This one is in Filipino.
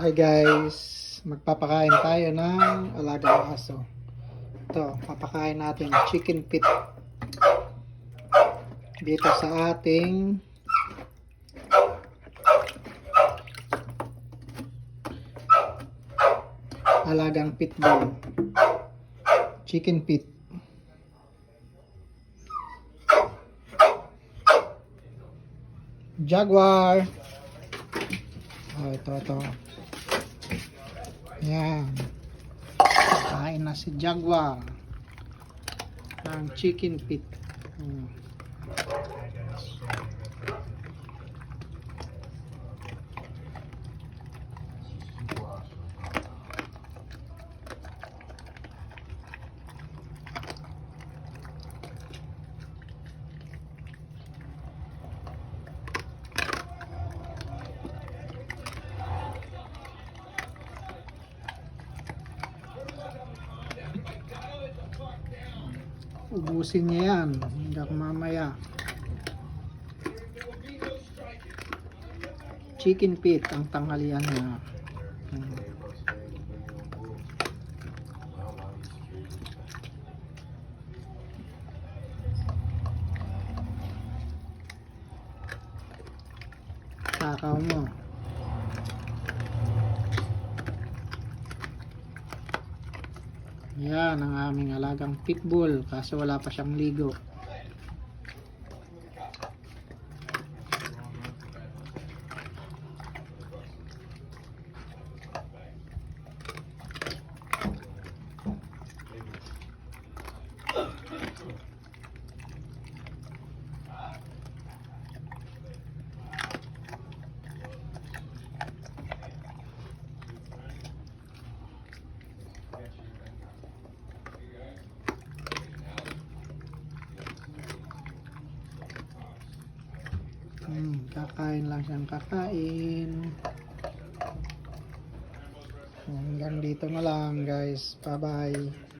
Hi guys, magpapakain tayo ng alagang aso. Ito, papakain natin chicken pit. Dito sa ating alagang pitbull. Chicken pit. Jaguar. Oh, ito, ito. Yan. Kain na si Jaguar. Ng chicken pit. Hmm. Ubusin niya yan. Hanggang mamaya. Chicken pit ang tanghalian niya. Hmm. Takaw mo. Yan ang aming alagang pitbull kaso wala pa siyang ligo. Hmm, kakain lang siyang kakain. Hanggang dito na lang guys. Bye bye.